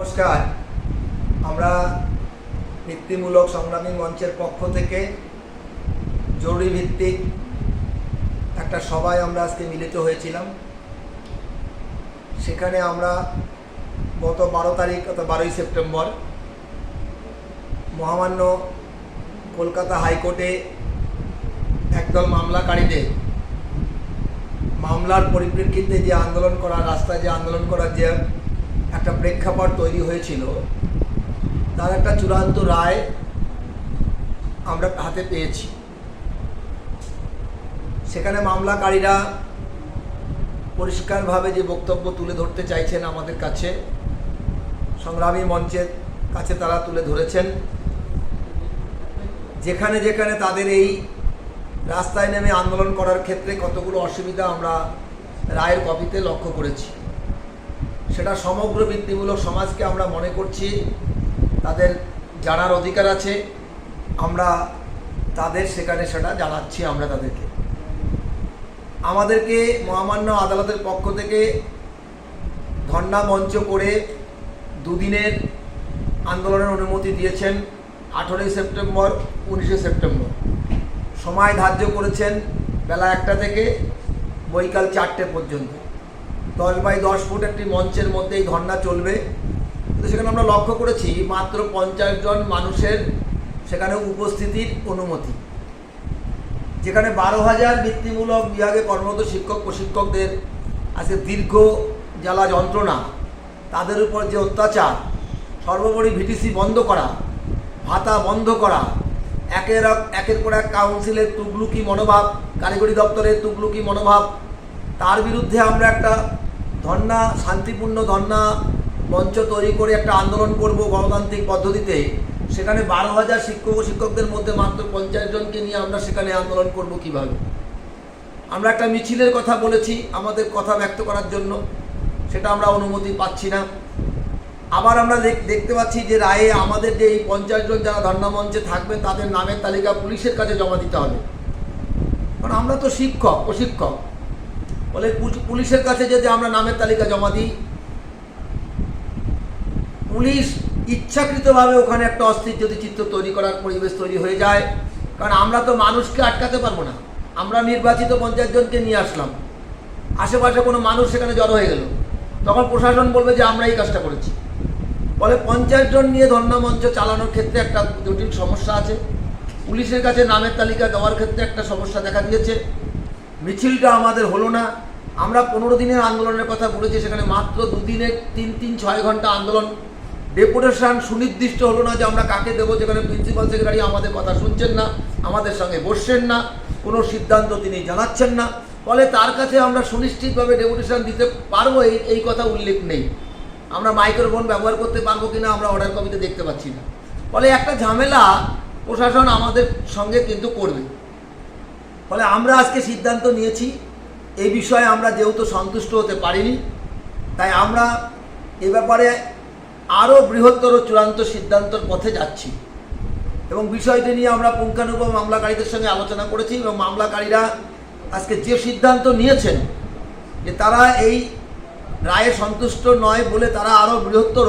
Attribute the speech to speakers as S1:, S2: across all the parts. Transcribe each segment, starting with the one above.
S1: নমস্কার। আমরা ভিত্তিমূলক সংগ্রামী মঞ্চের পক্ষ থেকে জরুরি ভিত্তিক একটা সভায় আমরা আজকে মিলিত হয়েছিলাম। সেখানে আমরা গত বারো তারিখ অর্থাৎ বারোই সেপ্টেম্বর মহামান্য কলকাতা হাইকোর্টে একদল মামলাকারীদের মামলার পরিপ্রেক্ষিতে যে আন্দোলন করা রাস্তায় যে আন্দোলন করার যে একটা প্রেক্ষাপট তৈরি হয়েছিল। তার একটা চূড়ান্ত রায় আমরা হাতে পেয়েছি। সেখানে মামলাকারীরা পরিষ্কারভাবে যে বক্তব্য তুলে ধরতে চাইছেন আমাদের কাছে, সংগ্রামী মঞ্চের কাছে তারা তুলে ধরেছেন। যেখানে যেখানে তাদের এই রাস্তায় নেমে আন্দোলন করার ক্ষেত্রে কতগুলো অসুবিধা আমরা রায়ের কপিতে লক্ষ্য করেছি। সেটা সমগ্র বৃত্তিমূলক সমাজকে আমরা মনে করছি, তাদের জানার অধিকার আছে, আমরা তাদের সেখানে সেটা জানাচ্ছি আমরা তাদেরকে। আমাদেরকে মহামান্য আদালতের পক্ষ থেকে ধর্ণা মঞ্চ করে দুদিনের আন্দোলনের অনুমতি দিয়েছেন আঠেরোই সেপ্টেম্বর, উনিশে সেপ্টেম্বর। সময় ধার্য করেছেন বেলা একটা থেকে বৈকাল চারটে পর্যন্ত। দশ বাই দশ ফুট একটি মঞ্চের মধ্যে এই ধর্না চলবে। কিন্তু সেখানে আমরা লক্ষ্য করেছি, মাত্র পঞ্চাশ জন মানুষের সেখানে উপস্থিতির অনুমতি। যেখানে বারো হাজার বৃত্তিমূলক বিভাগে কর্মরত শিক্ষক, প্রশিক্ষকদের আজকে দীর্ঘ জ্বালা যন্ত্রণা, তাদের উপর যে অত্যাচার, সর্বোপরি ভিটিসি বন্ধ করা, ভাতা বন্ধ করা, একের একের পর এক কাউন্সিলের তুগলুকি মনোভাব, কারিগরি দপ্তরের তুগলুকি মনোভাব তার বিরুদ্ধে আমরা একটা ধর্না শান্তিপূর্ণ ধর্না মঞ্চ তৈরি করে একটা আন্দোলন করব গণতান্ত্রিক পদ্ধতিতে। সেখানে বারো হাজার শিক্ষক ও শিক্ষকদের মধ্যে মাত্র পঞ্চাশ জনকে নিয়ে আমরা সেখানে আন্দোলন করব কীভাবে? আমরা একটা মিছিলের কথা বলেছি, আমাদের কথা ব্যক্ত করার জন্য। সেটা আমরা অনুমতি পাচ্ছি না। আবার আমরা দেখ- দেখতে পাচ্ছি যে রায়ে আমাদের যে এই পঞ্চাশ জন যারা ধর্ণা মঞ্চে থাকবেন তাদের নামের তালিকা পুলিশের কাছে জমা দিতে হবে। কারণ আমরা তো শিক্ষক প্রশিক্ষক বলে পুলিশের কাছে যদি আমরা নামের তালিকা জমা দিই, পুলিশ ইচ্ছাকৃতভাবে ওখানে একটা অস্থির যদি চিত্র তৈরি করার পরিবেশ তৈরি হয়ে যায়। কারণ আমরা তো মানুষকে আটকাতে পারব না। আমরা নির্বাচিত পঞ্চায়েত জনকে নিয়ে আসলাম। আশেপাশে কোনো মানুষ সেখানে জড়ো হয়ে গেল। তখন প্রশাসন বলবে যে, আমরা এই কাজটা করেছি। ফলে পঞ্চাশ জন নিয়ে ধর্ণা মঞ্চ চালানোর ক্ষেত্রে একটা জটিল সমস্যা আছে। পুলিশের কাছে নামের তালিকা দেওয়ার ক্ষেত্রে একটা সমস্যা দেখা দিয়েছে। মিছিলটা আমাদের হলো না। আমরা পনেরো দিনের আন্দোলনের কথা বলেছি, সেখানে মাত্র দুদিনের তিন তিন, ছয় ঘণ্টা আন্দোলন। ডেপুটেশন সুনির্দিষ্ট হলো না যে আমরা কাকে দেবো, যেখানে প্রিন্সিপাল সেক্রেটারি আমাদের কথা শুনছেন না, আমাদের সঙ্গে বসছেন না, কোনো সিদ্ধান্ত তিনি জানাচ্ছেন না। ফলে তার কাছে আমরা সুনিশ্চিতভাবে ডেপুটেশন দিতে পারব এই এই কথা উল্লেখ নেই। আমরা মাইক্রোফোন ব্যবহার করতে পারব কিনা আমরা অর্ডার কপিতে দেখতে পাচ্ছি না। ফলে একটা ঝামেলা প্রশাসন আমাদের সঙ্গে কিন্তু করবে। ফলে আমরা আজকে সিদ্ধান্ত নিয়েছি, এই বিষয়ে আমরা যেহেতু সন্তুষ্ট হতে পারিনি, তাই আমরা এ ব্যাপারে আরও বৃহত্তর চূড়ান্ত সিদ্ধান্তর পথে যাচ্ছি। এবং বিষয়টি নিয়ে আমরা পুঙ্খানুপুঙ্খ মামলাকারীদের সঙ্গে আলোচনা করেছি এবং মামলাকারীরা আজকে যে সিদ্ধান্ত নিয়েছেন যে তারা এই রায়ে সন্তুষ্ট নয় বলে তারা আরও বৃহত্তর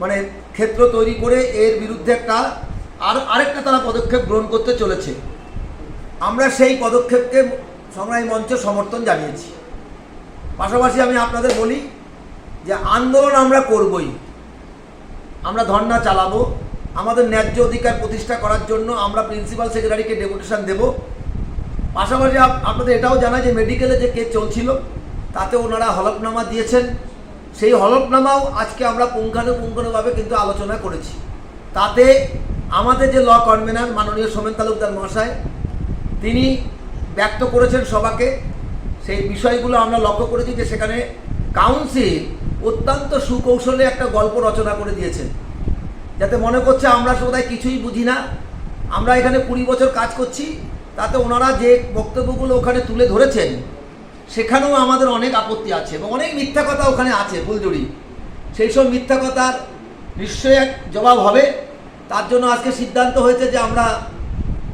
S1: মানে ক্ষেত্র তৈরি করে এর বিরুদ্ধে একটা আর আরেকটা তারা পদক্ষেপ গ্রহণ করতে চলেছে। আমরা সেই পদক্ষেপকে সংগ্রামী মঞ্চ সমর্থন জানিয়েছি। পাশাপাশি আমি আপনাদের বলি যে আন্দোলন আমরা করবই। আমরা ধর্না চালাবো। আমাদের ন্যায্য অধিকার প্রতিষ্ঠা করার জন্য আমরা প্রিন্সিপাল সেক্রেটারিকে ডেপুটেশন দেব। পাশাপাশি আপনাদের এটাও জানা যে মেডিকেলে যে কেস চলছিল, তাতে ওনারা হলফনামা দিয়েছেন। সেই হলফনামাও আজকে আমরা পুঙ্খানুপুঙ্খানুভাবে কিন্তু আলোচনা করেছি। তাতে আমাদের যে ল কনভেনার মাননীয় সোমেন তালুকদার মহাশয় তিনি ব্যক্ত করেছেন সবাকে সেই বিষয়গুলো আমরা লক্ষ্য করেছি যে সেখানে কাউন্সিল অত্যন্ত সুকৌশলে একটা গল্প রচনা করে দিয়েছেন। যাতে মনে করছে আমরা সবাই কিছুই বুঝি না। আমরা এখানে কুড়ি বছর কাজ করছি, তাতে ওনারা যে বক্তব্যগুলো ওখানে তুলে ধরেছেন, সেখানেও আমাদের অনেক আপত্তি আছে এবং অনেক মিথ্যা কথা ওখানে আছে ফুলজুড়ি সেই সব মিথ্যা কথার নিশ্চয়ই এক জবাব হবে। তার জন্য আজকে সিদ্ধান্ত হয়েছে যে আমরা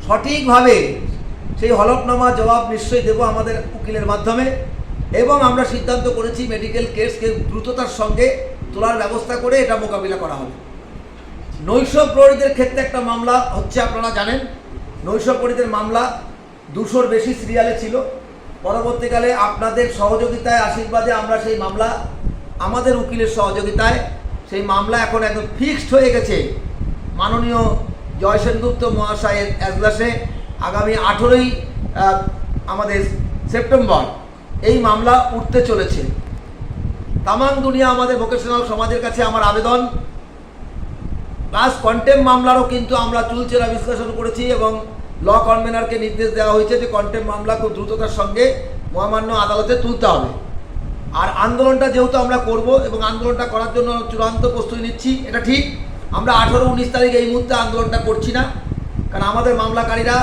S1: সঠিকভাবে সেই হলফনামা জবাব নিশ্চয়ই দেব আমাদের উকিলের মাধ্যমে। এবং আমরা সিদ্ধান্ত করেছি মেডিকেল কেসকে দ্রুততার সঙ্গে তোলার ব্যবস্থা করে এটা মোকাবিলা করা হবে। নৈশ প্রহরীদের ক্ষেত্রে একটা মামলা হচ্ছে, আপনারা জানেন নৈশ প্রহরীদের মামলা দুশোর বেশি সিরিয়ালে ছিল। পরবর্তীকালে আপনাদের সহযোগিতায়, আশীর্বাদে আমরা সেই মামলা, আমাদের উকিলের সহযোগিতায় সেই মামলা এখন একদম ফিক্সড হয়ে গেছে। মাননীয় জয়সেনগুপ্ত মহাশয়ের এজলাসে আগামী আঠেরোই আমাদের সেপ্টেম্বর এই মামলা উঠতে চলেছে। তামাং দুনিয়া আমাদের ভোকেশনাল সমাজের কাছে আমার আবেদন। প্লাস কন্টেম মামলারও কিন্তু আমরা চুলচেরা বিশ্লেষণ করেছি এবং ল কনভেনারকে নির্দেশ দেওয়া হয়েছে যে কন্টেম মামলা খুব দ্রুততার সঙ্গে মহামান্য আদালতে তুলতে হবে। আর আন্দোলনটা যেহেতু আমরা করব এবং আন্দোলনটা করার জন্য চূড়ান্ত প্রস্তুতি নিচ্ছি, এটা ঠিক। আমরা আঠেরো, উনিশ তারিখ এই মুহূর্তে আন্দোলনটা করছি না। কারণ আমাদের মামলাকারীরা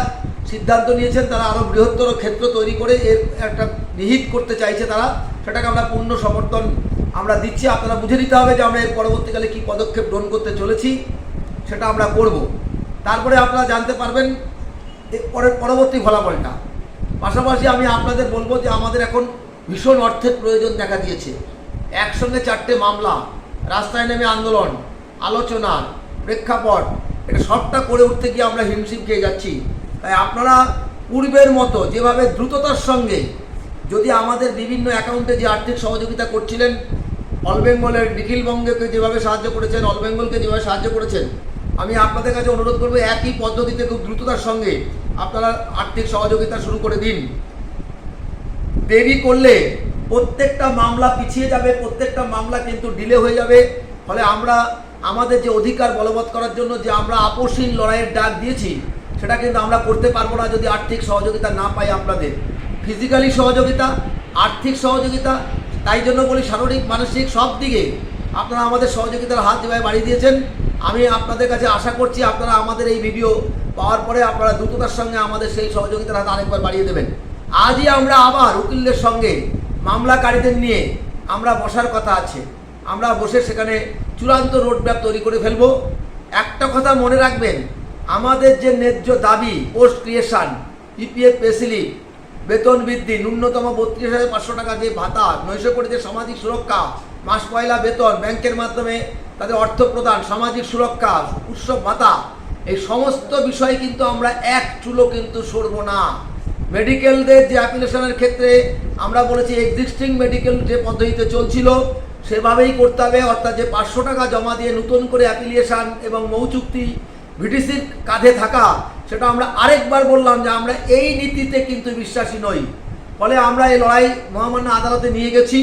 S1: সিদ্ধান্ত নিয়েছেন, তারা আরও বৃহত্তর ক্ষেত্র তৈরি করে এর একটা নিহিত করতে চাইছে তারা। সেটাকে আমরা পূর্ণ সমর্থন আমরা দিচ্ছি। আপনারা বুঝে নিতে হবে যে আমরা এর পরবর্তীকালে কী পদক্ষেপ গ্রহণ করতে চলেছি, সেটা আমরা করব। তারপরে আপনারা জানতে পারবেন পরের পরবর্তী ফলাফলটা পাশাপাশি আমি আপনাদের বলব যে আমাদের এখন ভীষণ অর্থের প্রয়োজন দেখা দিয়েছে। একসঙ্গে চারটে মামলা, রাস্তায় নেমে আন্দোলন, আলোচনা, প্রেক্ষাপট, এটা সবটা করে উঠতে গিয়ে আমরা হিমশিম খেয়ে যাচ্ছি। তাই আপনারা পূর্বের মতো যেভাবে দ্রুততার সঙ্গে যদি আমাদের বিভিন্ন অ্যাকাউন্টে যে আর্থিক সহযোগিতা করছিলেন, অল বেঙ্গলের নিখিল বঙ্গকে যেভাবে সাহায্য করেছেন, অল বেঙ্গলকে যেভাবে সাহায্য করেছেন, আমি আপনাদের কাছে অনুরোধ করব, একই পদ্ধতিতে খুব দ্রুততার সঙ্গে আপনারা আর্থিক সহযোগিতা শুরু করে দিন। দেরি করলে প্রত্যেকটা মামলা পিছিয়ে যাবে, প্রত্যেকটা মামলা কিন্তু ডিলে হয়ে যাবে। ফলে আমরা, আমাদের যে অধিকার বলবৎ করার জন্য যে আমরা আপসীন লড়াইয়ের ডাক দিয়েছি সেটা কিন্তু আমরা করতে পারব না যদি আর্থিক সহযোগিতা না পাই আপনাদের। ফিজিক্যালি সহযোগিতা, আর্থিক সহযোগিতা, তাই জন্য বলি শারীরিক, মানসিক সব দিকে আপনারা আমাদের সহযোগিতার হাত যেভাবে বাড়িয়ে দিয়েছেন, আমি আপনাদের কাছে আশা করছি আপনারা আমাদের এই ভিডিও পাওয়ার পরে আপনারা দ্রুততার সঙ্গে আমাদের সেই সহযোগিতার হাত আরেকবার বাড়িয়ে দেবেন। আজই আমরা আবার উকিলদের সঙ্গে মামলাকারীদের নিয়ে আমরা বসার কথা আছে। আমরা বসে সেখানে চূড়ান্ত রোডম্যাপ তৈরি করে ফেলব। একটা কথা মনে রাখবেন আমাদের যে ন্যায্য দাবি পোস্ট ক্রিয়েশন ইপিএফ পেসিলি বেতন বৃদ্ধি, ন্যূনতম বত্রিশ হাজার পাঁচশো টাকা যে ভাতা নৈশকরীদের সামাজিক সুরক্ষা, মাস পয়লা বেতন, ব্যাংকের মাধ্যমে তাদের অর্থ প্রদান, সামাজিক সুরক্ষা, উৎসব ভাতা, এই সমস্ত বিষয় কিন্তু আমরা এক চুলো কিন্তু সরব না। মেডিকেলদের যে অ্যাপ্লিকেশনের ক্ষেত্রে আমরা বলেছি এক্সিস্টিং মেডিকেল যে পদ্ধতিতে চলছিল, সেভাবেই করতে হবে, অর্থাৎ যে পাঁচশো টাকা জমা দিয়ে নতুন করে অ্যাপ্লিকেশান এবং মৌচুক্তি ভিটিসির কাঁধে থাকা, সেটা আমরা আরেকবার বললাম যে আমরা এই নীতিতে কিন্তু বিশ্বাসী নই। ফলে আমরা এই লড়াই মহামান্য আদালতে নিয়ে গেছি,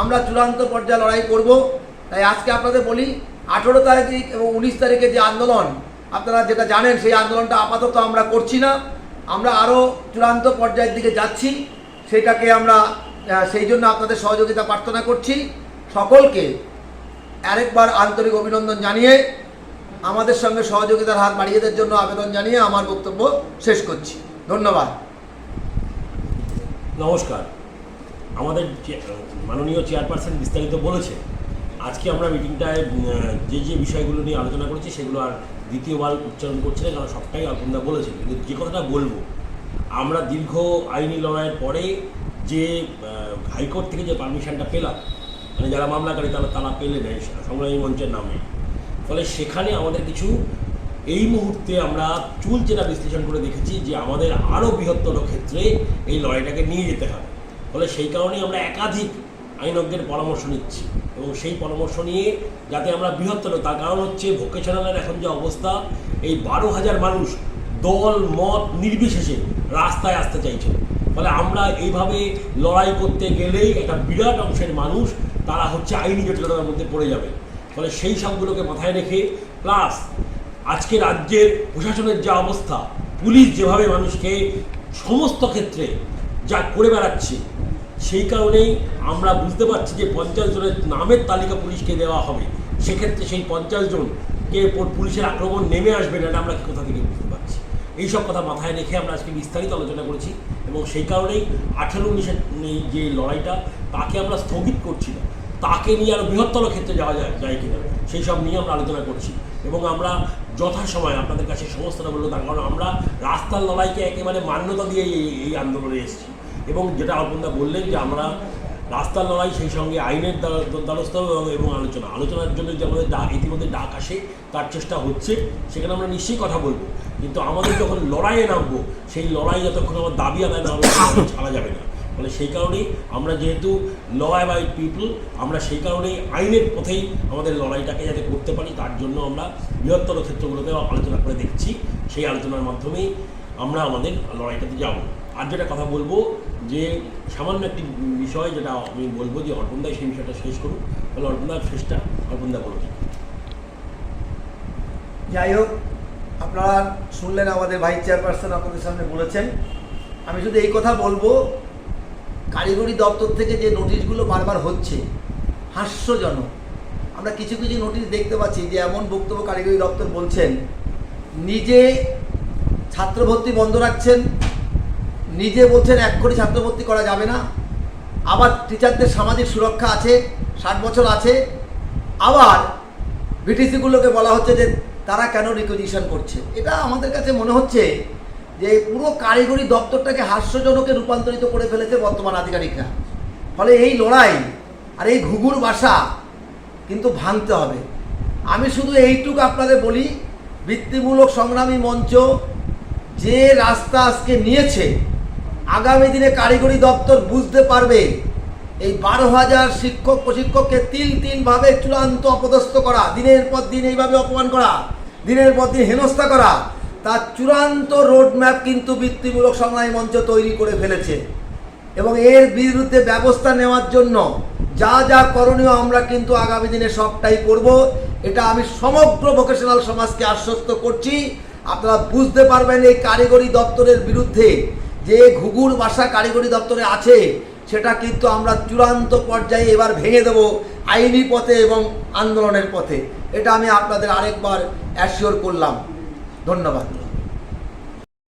S1: আমরা চূড়ান্ত পর্যায়ে লড়াই করব। তাই আজকে আপনাদের বলি, আঠেরো তারিখ এবং উনিশ তারিখে যে আন্দোলন, আপনারা যেটা জানেন সেই আন্দোলনটা আপাতত আমরা করছি না। আমরা আরও চূড়ান্ত পর্যায়ের দিকে যাচ্ছি, সেটাকে আমরা সেই জন্য আপনাদের সহযোগিতা প্রার্থনা করছি। সকলকে আরেকবার আন্তরিক অভিনন্দন জানিয়ে আমাদের সঙ্গে সহযোগিতার হাত বাড়িয়ে দেওয়ার জন্য আবেদন জানিয়ে আমার বক্তব্য শেষ করছি। ধন্যবাদ।
S2: নমস্কার। আমাদের মাননীয় চেয়ারপারসন বিস্তারিত বলেছে, আজকে আমরা মিটিংটায় যে যে বিষয়গুলো নিয়ে আলোচনা করেছি সেগুলো আর দ্বিতীয়বার উচ্চারণ করছে না, কারণ সবটাই অর্পণদা বলেছে। কিন্তু যে কথাটা বলব, আমরা দীর্ঘ আইনি লড়াইয়ের পরে যে হাইকোর্ট থেকে যে পারমিশনটা পেলাম মানে যারা মামলাকারী তারা তারা পেলেন এই সংগ্রামী মঞ্চের নামে। ফলে সেখানে আমাদের কিছু, এই মুহূর্তে আমরা চুল চেরা বিশ্লেষণ করে দেখেছি যে আমাদের আরও বৃহত্তর ক্ষেত্রে এই লড়াইটাকে নিয়ে যেতে হবে। ফলে সেই কারণেই আমরা একাধিক আইনজ্ঞের পরামর্শ নিচ্ছি এবং সেই পরামর্শ নিয়ে যাতে আমরা বৃহত্তর, তার কারণ হচ্ছে ভোকেশনালের এখন যে অবস্থা, এই বারো হাজার মানুষ দল, মত নির্বিশেষে রাস্তায় আসতে চাইছে। ফলে আমরা এইভাবে লড়াই করতে গেলেই একটা বিরাট অংশের মানুষ, তারা হচ্ছে আইনি জটিলতার মধ্যে পড়ে যাবে। ফলে সেই সবগুলোকে মাথায় রেখে প্লাস আজকে রাজ্যের প্রশাসনের যা অবস্থা, পুলিশ যেভাবে মানুষকে সমস্ত ক্ষেত্রে যা করে বেড়াচ্ছে, সেই কারণেই আমরা বুঝতে পারছি যে পঞ্চাশ জনের নামের তালিকা পুলিশকে দেওয়া হবে। সেক্ষেত্রে সেই পঞ্চাশ জনকে পুলিশের আক্রমণ নেমে আসবে না আমরা কি কোথা থেকে বুঝতে পারছি। এইসব কথা মাথায় রেখে আমরা আজকে বিস্তারিত আলোচনা করেছি এবং সেই কারণেই আঠেরো উনিশের যে লড়াইটা, তাকে আমরা স্থগিত করছি না। তাকে নিয়ে আরও বৃহত্তর ক্ষেত্রে যাওয়া যায় যায় কিনা, সেই সব নিয়ে আমরা আলোচনা করছি। এবং আমরা যথাসময় আপনাদের কাছে সমস্তটা বলব, তার কারণ আমরা রাস্তার লড়াইকে একেবারে মান্যতা দিয়ে এই এই আন্দোলনে এসেছি। এবং যেটা অল্পন্দা বললেন যে আমরা রাস্তার লড়াই সেই সঙ্গে আইনের দ্বারা- দ্বারস্থ এবং এবং আলোচনা। আলোচনার জন্য যে আমাদের ডাক ইতিমধ্যে ডাক আসে, তার চেষ্টা হচ্ছে, সেখানে আমরা নিশ্চয়ই কথা বলব। কিন্তু আমাদের যখন লড়াইয়ে নামবো, সেই লড়াই যতক্ষণ আমার দাবি আদায় না হবে ছাড়া যাবে না। ফলে সেই কারণেই আমরা যেহেতু লড়াই বাই পিপল, আমরা সেই কারণেই আইনের পথেই আমাদের লড়াইটাকে যাতে করতে পারি, তার জন্য আমরা বৃহত্তর ক্ষেত্রগুলোতে আলোচনা করে দেখছি। সেই আলোচনার মাধ্যমেই আমরা আমাদের লড়াইটাতে যাব। আর যেটা কথা বলব, যে সামান্য একটি বিষয় যেটা আমি বলব, যে অর্পণদাই সেই বিষয়টা শেষ করুক। তাহলে অর্পণদার শেষটা অর্পণদা বলুন
S1: যাই হোক, আপনারা শুনলেন আমাদের ভাইস চেয়ারপারসন আপনাদের সামনে বলেছেন। আমি শুধু এই কথা বলব কারিগরি দপ্তর থেকে যে নোটিশগুলো বারবার হচ্ছে, হাস্যজনক। আমরা কিছু কিছু নোটিশ দেখতে পাচ্ছি যে এমন বক্তব্য কারিগরি দপ্তর বলছেন, নিজে ছাত্র ভর্তি বন্ধ রাখছেন, নিজে বলছেন এক কোটি ছাত্র ভর্তি করা যাবে না, আবার টিচারদের সামাজিক সুরক্ষা আছে, ষাট বছর আছে, আবার বিটিসিগুলোকে বলা হচ্ছে যে তারা কেন রিকুইজিশন করছে? এটা আমাদের কাছে মনে হচ্ছে যে পুরো কারিগরি দপ্তরটাকে হাস্যজনকে রূপান্তরিত করে ফেলেছে বর্তমান আধিকারিকরা। ফলে এই লড়াই আর এই ঘুঘুর বাসা কিন্তু ভাঙতে হবে। আমি শুধু এইটুকু আপনাদের বলি, বৃত্তিমূলক সংগ্রামী মঞ্চ যে রাস্তা আজকে নিয়েছে, আগামী দিনে কারিগরি দপ্তর বুঝতে পারবে এই বারো হাজার শিক্ষক প্রশিক্ষককে তিল তিনভাবে চূড়ান্ত অপদস্থ করা, দিনের পর দিন এইভাবে অপমান করা, দিনের পর দিন হেনস্থা করা তার চূড়ান্ত রোডম্যাপ কিন্তু বৃত্তিমূলক সংগ্রামী মঞ্চ তৈরি করে ফেলেছে। এবং এর বিরুদ্ধে ব্যবস্থা নেওয়ার জন্য যা যা করণীয় আমরা কিন্তু আগামী দিনে সবটাই করব। এটা আমি সমগ্র ভোকেশনাল সমাজকে আশ্বস্ত করছি। আপনারা বুঝতে পারবেন এই কারিগরি দপ্তরের বিরুদ্ধে যে ঘুঘুর বাসা কারিগরি দপ্তরে আছে, সেটা কিন্তু আমরা চূড়ান্ত পর্যায়ে এবার ভেঙে দেব আইনি পথে এবং আন্দোলনের পথে। এটা আমি আপনাদের আরেকবার অ্যাসিওর করলাম। ধন্যবাদ।